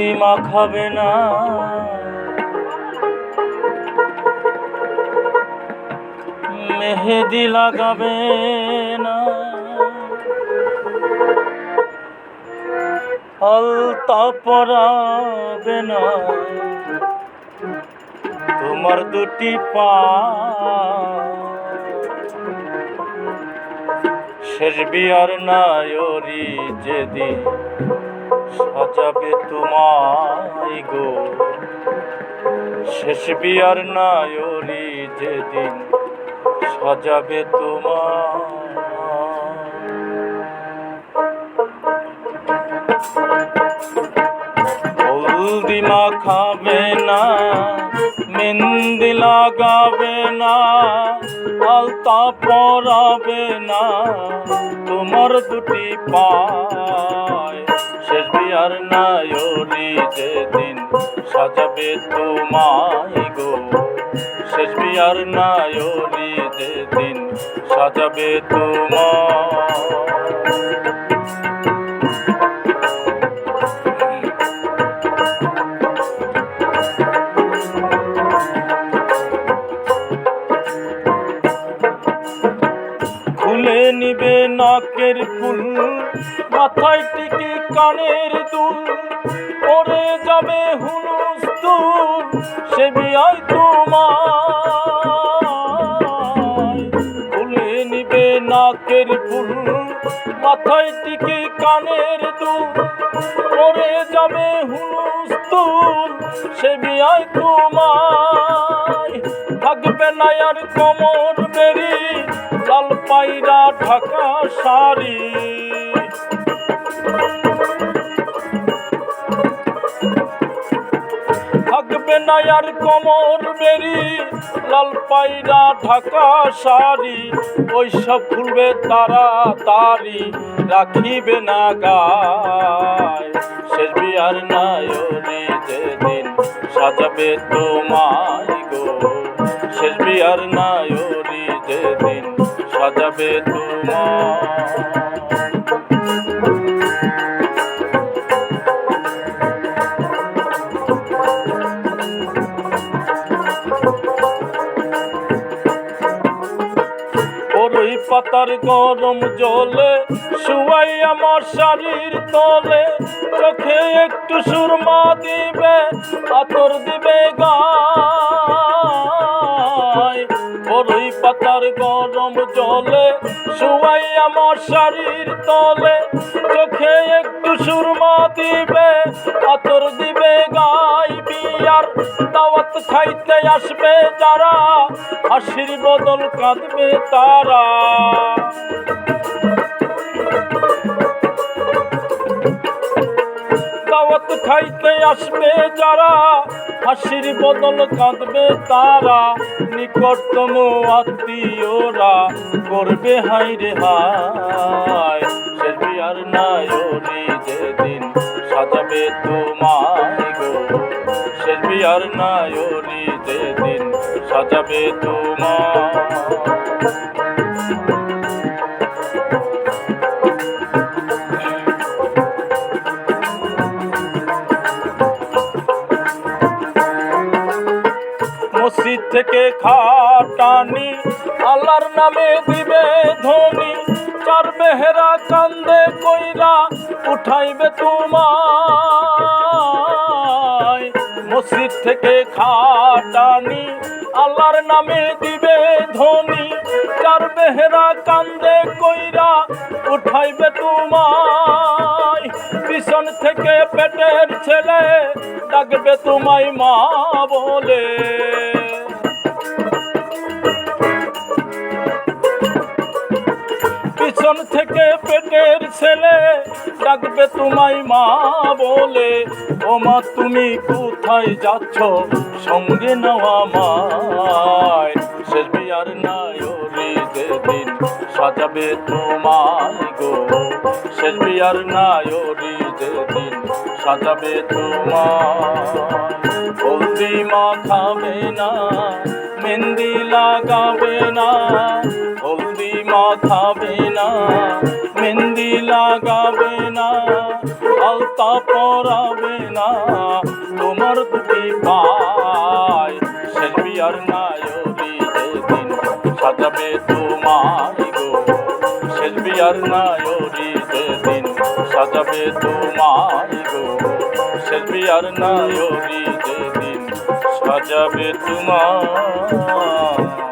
হলদি মাখাবে না। মেহেদি লাগাবে না। আলতা পরাবে না। তোমার দুটি পা। শেষ বিয়ার নায়রি যেদিন সাজাবে তোমায় গো। শেষ বিয়ার নায়রি যেদিন সাজাবে তোমার হলদি মাখাবে না, মেহেন্দি লাগাবে না, আলতা পরাবে না, তোমার দুটি পায় শেষ বিয়ার নায়রি যেদিন সাজাবে তোমায় গো। শেষ বিয়ার নায়রি যেদিন সাজাবে তোমার নিবে নাকের ফুল, মাথায় টিকে কানের দুল। পরে যাবে হুলুস্তুল সে বিয়াই তোমায় খুলে নিবে নাকের ফুল, মাথায় টিকে কানের দুল। পরে যাবে হুলুস্তুল সে বিয়াই তোমায় থাকবে না আর কমর বেরি লাল পায়রা ঢাকা শাড়ি। থাকবে না আর কমর বেরি, লাল পায়রা ঢাকা শাড়ি। ওইসব খুলবে তারা তারি রাখিবে না গায়। শেষ বিয়ার নায়রে যেদিন সাজাবে তোমায় গো, শেষ বিয়ার যেদিন সাজাবে তোমার। ওই পাতার গরম জলে শুয়াই আমার শাড়ির তলে, চোখে একটু সুরমা দিবে আতর দিবে গায় গরম জলে শুয়াই আমার শাড়ির তলে, চোখে একটু সুরমা দিবে আতর দিবে গাই বিয়ার, দাওয়াত খাইতে আসবে যারা, হাসির বদল কাঁদবে তারা। দাওয়াত খাইতে আসবে যারা হাসির বদল কাঁদবে তারা, নিকটতম আত্মীয়রা করবে হাই রে হায় শেষ বিয়ার নায়রি যেদিন সাজাবে তোমায় গো। শেষ বিয়ার নায়রি যেদিন সাজাবে তোমার থেকে খাটানি, আল্লাহর নামে দিবে ধনী চার বেহেরা কান্দে কইরা উঠাইবে তোমায়। মসজিদ থেকে খাটানি, আল্লাহর নামে দিবে ধনী চার বেহেরা কান্দে কইরা উঠাইবে তোমায়। পিছন থেকে পেটের ছেলে ডাকবে তোমায় মা বলে। পিছন থেকে পেটের ছেলে ডাকবে তোমায় মা বলে, ও মা, তুমি কোথায় যাচ্ছ? সঙ্গে নেওয়া মায় শেষ বিয়ার নায়রি যেদিন সাজাবে তোমায় গো। শেষ বিয়ার নায়রি যেদিন সাজাবে তোমায়। হলদি মাখাবে না মেহেন্দি লাগাবে না, হলদি মাখাবে না, মেহেন্দি লাগাবে না, আলতা পরাবে না। তোমার দুটি পায় শেষ বিয়ার নায়রি যেদিন সাজাবে তোমায় গো। শেষ বিয়ার নায়রি যেদিন সাজাবে তোমায় গো। শেষ বিয়ার নায়রি যেদিন সাজাবে তোমায়